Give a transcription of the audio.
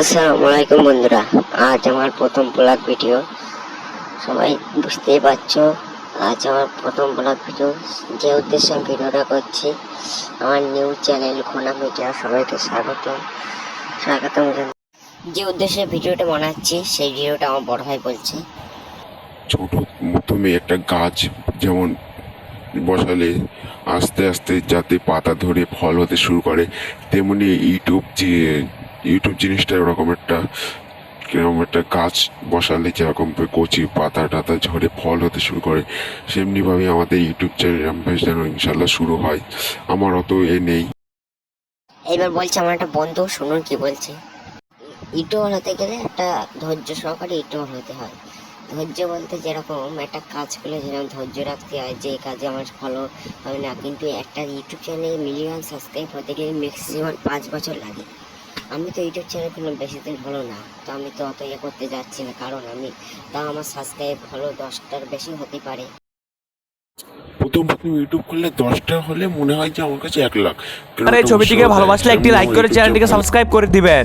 আসসালামু আলাইকুম বন্ধুরা, আজ আমার প্রথম ব্লগ ভিডিও। সবাই বুঝতেই পারছ, আজ আমার প্রথম ব্লগ ভিডিও। যে উদ্দেশ্যে আমি ভিডিওটা করছি, আমার নিউ চ্যানেল খোনা মিডিয়া, সবাইকে স্বাগত স্বাগতম। যে উদ্দেশ্যে ভিডিওটা বানাচ্ছি, সেই ভিডিওটা আমার বড় ভাই বলছে। ছোট প্রথমে একটা গাছ যেমন বসালে আস্তে আস্তে যাতে পাতা ধরে ফল হতে শুরু করে, তেমনি ইউটিউব যে ইউটিউব জিনিসটা ওরকম একটা, কীরকম একটা গাছ বসালে যেরকম কচি পাতা টাতা ঝরে ফল হতে শুরু করে সেমনিভাবে আমাদের ইউটিউব চ্যানেল যেন ইনশাল্লাহ শুরু হয়। আমার অত এ নেই। এইবার বলছে, আমার একটা বন্ধু, শুনুন কি বলছে। ইউটিউবার হতে গেলে একটা ধৈর্য সহকারে ইউটিউবার হতে হয়। ধৈর্য বলতে যেরকম একটা কাজ করলে যেরকম ধৈর্য রাখতে হয়, যে কাজে আমার ফলো হবে না। কিন্তু একটা ইউটিউব চ্যানেলে মিলিয়ন সাবস্ক্রাইব হতে গেলে ম্যাক্সিমাম পাঁচ বছর লাগে। আমি তো ইউটিউব চ্যানেল কোনো বেশি দিন হলো না তো আমি তো অত ইয়ে করতে যাচ্ছি না কারণ আমি তাও আমার সাবস্ক্রাইব হলো দশটার বেশি হতে পারে। প্রথম প্রথম ইউটিউব খুললে দশটা হলে মনে হয় যে আমার কাছে এক লাখ। আর এই ছবিটিকে ভালোবাসলে একটি লাইক করে চ্যানেলটিকে সাবস্ক্রাইব করে দিবেন।